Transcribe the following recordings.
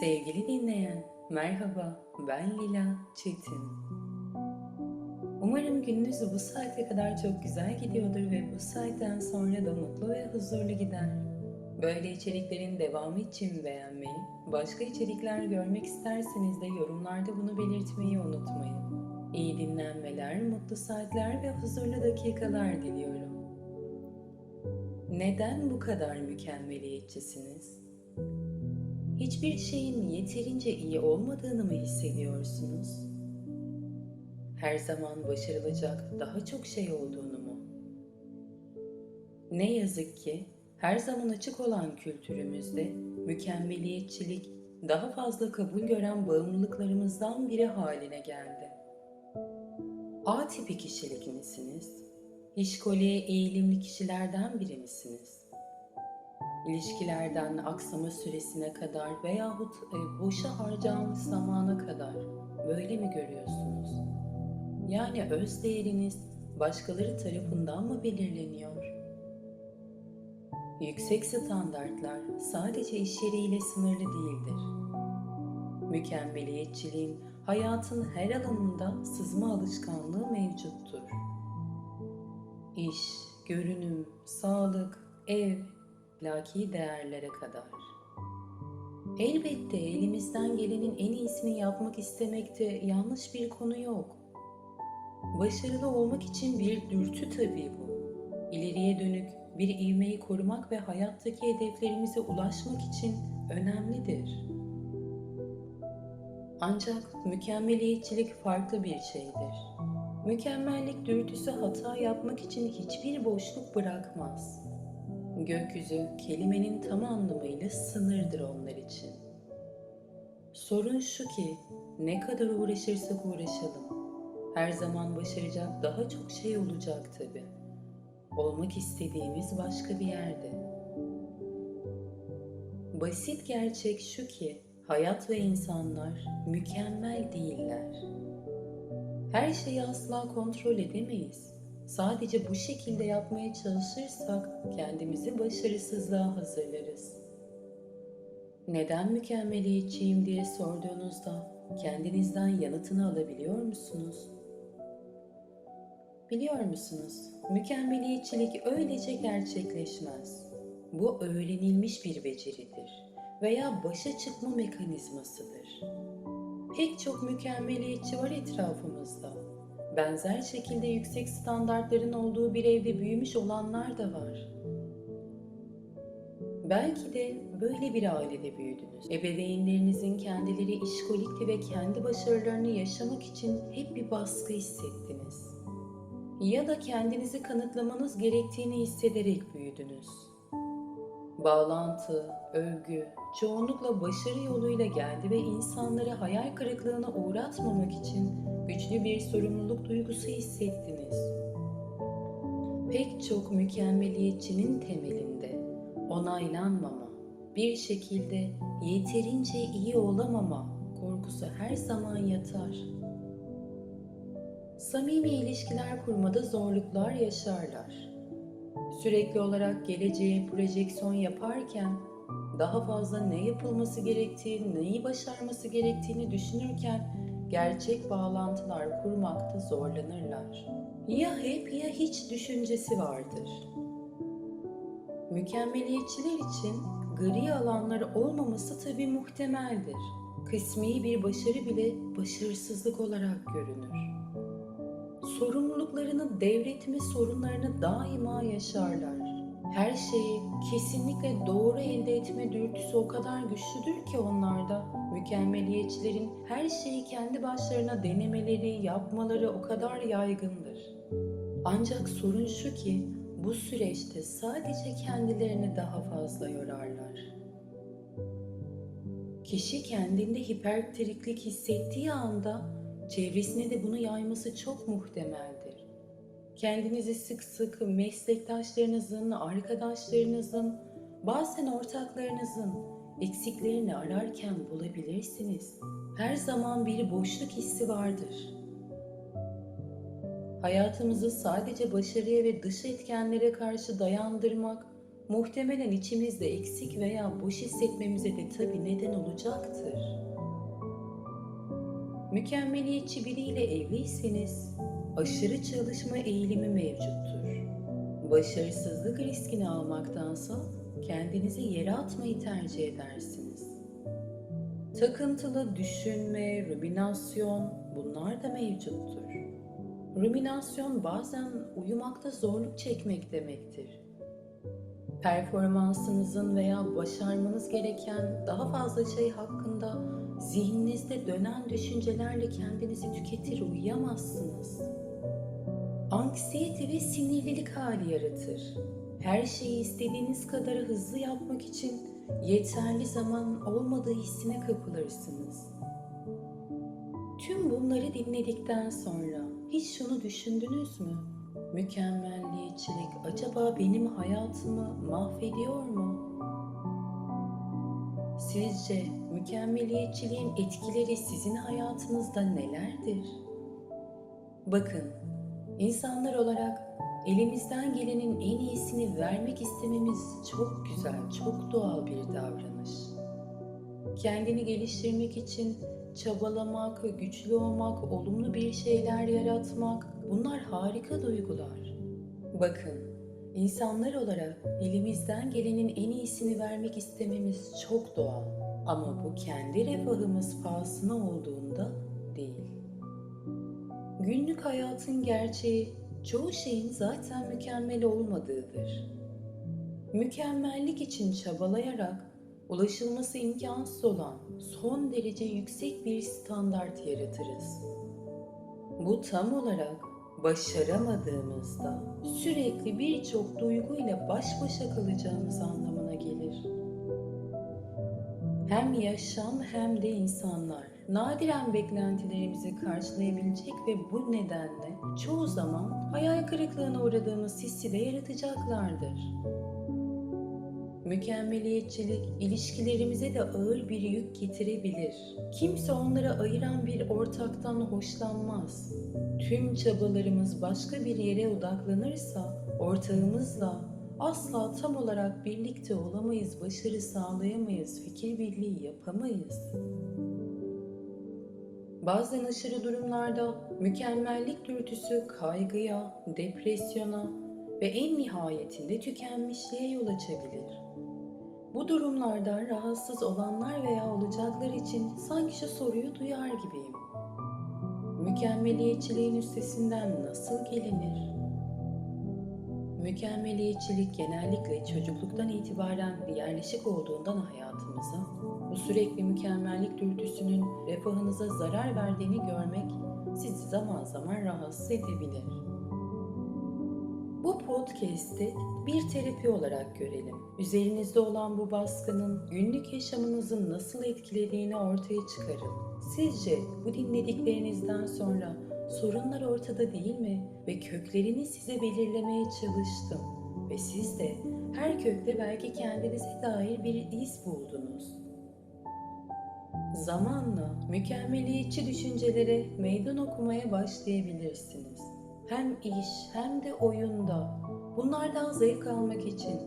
Sevgili dinleyen, merhaba, ben Lila Çetin. Umarım gününüz bu saate kadar çok güzel gidiyordur ve bu saatten sonra da mutlu ve huzurlu gider. Böyle içeriklerin devamı için beğenmeyi, başka içerikler görmek isterseniz de yorumlarda bunu belirtmeyi unutmayın. İyi dinlenmeler, mutlu saatler ve huzurlu dakikalar diliyorum. Neden bu kadar mükemmeliyetçisiniz? Hiçbir şeyin yeterince iyi olmadığını mı hissediyorsunuz? Her zaman başarılacak daha çok şey olduğunu mu? Ne yazık ki her zaman açık olan kültürümüzde mükemmeliyetçilik daha fazla kabul gören bağımlılıklarımızdan biri haline geldi. A tipi kişilik misiniz? İşkoleye eğilimli kişilerden biri misiniz? İlişkilerden aksama süresine kadar veyahut e, boşa harcanmış zamana kadar böyle mi görüyorsunuz? Yani öz değeriniz başkaları tarafından mı belirleniyor? Yüksek standartlar sadece iş yeriyle sınırlı değildir. Mükemmeliyetçiliğin hayatın her alanında sızma alışkanlığı mevcuttur. İş, görünüm, sağlık, ev, laki değerlere kadar. Elbette elimizden gelenin en iyisini yapmak istemekte yanlış bir konu yok. Başarılı olmak için bir dürtü tabii bu. İleriye dönük bir ivmeyi korumak ve hayattaki hedeflerimize ulaşmak için önemlidir. Ancak mükemmeliyetçilik farklı bir şeydir. Mükemmellik dürtüsü hata yapmak için hiçbir boşluk bırakmaz. Gökyüzü kelimenin tam anlamıyla sınırdır onlar için. Sorun şu ki ne kadar uğraşırsak uğraşalım her zaman başaracak daha çok şey olacak tabi. Olmak istediğimiz başka bir yerde. Basit gerçek şu ki hayat ve insanlar mükemmel değiller. Her şeyi asla kontrol edemeyiz. Sadece bu şekilde yapmaya çalışırsak kendimizi başarısızlığa hazırlarız. Neden mükemmeliyetçiyim diye sorduğunuzda kendinizden yanıtını alabiliyor musunuz? Biliyor musunuz? Mükemmeliyetçilik öylece gerçekleşmez. Bu öğrenilmiş bir beceridir veya başa çıkma mekanizmasıdır. Pek çok mükemmeliyetçi var etrafımızda. Benzer şekilde yüksek standartların olduğu bir evde büyümüş olanlar da var. Belki de böyle bir ailede büyüdünüz. Ebeveynlerinizin kendileri işkolikti ve kendi başarılarını yaşamak için hep bir baskı hissettiniz ya da kendinizi kanıtlamanız gerektiğini hissederek büyüdünüz. Bağlantı, övgü çoğunlukla başarı yoluyla geldi ve insanları hayal kırıklığına uğratmamak için güçlü bir sorumluluk duygusu hissettiniz. Pek çok mükemmeliyetçinin temelinde onaylanmama, bir şekilde yeterince iyi olamama korkusu her zaman yatar. Samimi ilişkiler kurmada zorluklar yaşarlar. Sürekli olarak geleceğe projeksiyon yaparken daha fazla ne yapılması gerektiğini, neyi başarması gerektiğini düşünürken gerçek bağlantılar kurmakta zorlanırlar. Ya hep ya hiç düşüncesi vardır. Mükemmeliyetçiler için gri alanlar olmaması tabi muhtemeldir. Kısmi bir başarı bile başarısızlık olarak görünür sorumluluklarını devretme sorunlarını daima yaşarlar. Her şeyi kesinlikle doğru elde etme dürtüsü o kadar güçlüdür ki onlarda. Mükemmeliyetçilerin her şeyi kendi başlarına denemeleri, yapmaları o kadar yaygındır. Ancak sorun şu ki bu süreçte sadece kendilerini daha fazla yorarlar. Kişi kendinde hipertriklik hissettiği anda çevresine de bunu yayması çok muhtemeldir. Kendinizi sık sık meslektaşlarınızın, arkadaşlarınızın, bazen ortaklarınızın eksiklerini ararken bulabilirsiniz. Her zaman bir boşluk hissi vardır. Hayatımızı sadece başarıya ve dış etkenlere karşı dayandırmak muhtemelen içimizde eksik veya boş hissetmemize de tabii neden olacaktır. Mükemmeliyetçi biriyle evliyseniz aşırı çalışma eğilimi mevcuttur. Başarısızlık riskini almaktansa kendinizi yere atmayı tercih edersiniz. Takıntılı düşünme, ruminasyon bunlar da mevcuttur. Ruminasyon bazen uyumakta zorluk çekmek demektir. Performansınızın veya başarmanız gereken daha fazla şey hakkında zihninizde dönen düşüncelerle kendinizi tüketir uyuyamazsınız. Anksiyete ve sinirlilik hali yaratır. Her şeyi istediğiniz kadar hızlı yapmak için yeterli zaman olmadığı hissine kapılırsınız. Tüm bunları dinledikten sonra hiç şunu düşündünüz mü? Mükemmelliyetçilik acaba benim hayatımı mahvediyor mu? Sizce mükemmeliyetçiliğin etkileri sizin hayatınızda nelerdir? Bakın, insanlar olarak elimizden gelenin en iyisini vermek istememiz çok güzel, çok doğal bir davranış. Kendini geliştirmek için çabalamak, güçlü olmak, olumlu bir şeyler yaratmak bunlar harika duygular. Bakın, insanlar olarak elimizden gelenin en iyisini vermek istememiz çok doğal. Ama bu kendi refahımız pahasına olduğunda değil. Günlük hayatın gerçeği çoğu şeyin zaten mükemmel olmadığıdır. Mükemmellik için çabalayarak ulaşılması imkansız olan son derece yüksek bir standart yaratırız. Bu tam olarak başaramadığımızda sürekli birçok duyguyla baş başa kalacağımız anlamına gelir. Hem yaşam hem de insanlar nadiren beklentilerimizi karşılayabilecek ve bu nedenle çoğu zaman hayal kırıklığına uğradığımız hissi de yaratacaklardır. Mükemmeliyetçilik ilişkilerimize de ağır bir yük getirebilir. Kimse onlara ayıran bir ortaktan hoşlanmaz. Tüm çabalarımız başka bir yere odaklanırsa ortağımızla asla tam olarak birlikte olamayız, başarı sağlayamayız, fikir birliği yapamayız. Bazen aşırı durumlarda mükemmellik dürtüsü kaygıya, depresyona ve en nihayetinde tükenmişliğe yol açabilir. Bu durumlarda rahatsız olanlar veya olacaklar için sanki şu soruyu duyar gibiyim. Mükemmeliyetçiliğin üstesinden nasıl gelinir? Mükemmeliyetçilik genellikle çocukluktan itibaren yerleşik olduğundan hayatımıza, bu sürekli mükemmellik dürtüsünün refahınıza zarar verdiğini görmek sizi zaman zaman rahatsız edebilir. Bu podcast'i bir terapi olarak görelim. Üzerinizde olan bu baskının günlük yaşamınızı nasıl etkilediğini ortaya çıkarın. Sizce bu dinlediklerinizden sonra sorunlar ortada değil mi? Ve köklerini size belirlemeye çalıştım. Ve siz de her kökte belki kendinize dair bir iz buldunuz. Zamanla mükemmeliyetçi düşüncelere meydan okumaya başlayabilirsiniz. Hem iş hem de oyunda. Bunlardan zevk almak için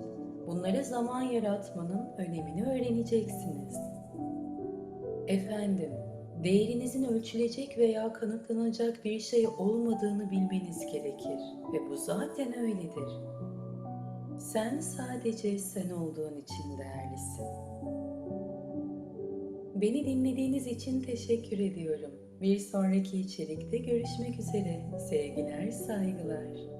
bunlara zaman yaratmanın önemini öğreneceksiniz. Efendim, değerinizin ölçülecek veya kanıtlanacak bir şey olmadığını bilmeniz gerekir ve bu zaten öyledir. Sen sadece sen olduğun için değerlisin. Beni dinlediğiniz için teşekkür ediyorum. Bir sonraki içerikte görüşmek üzere. Sevgiler, saygılar.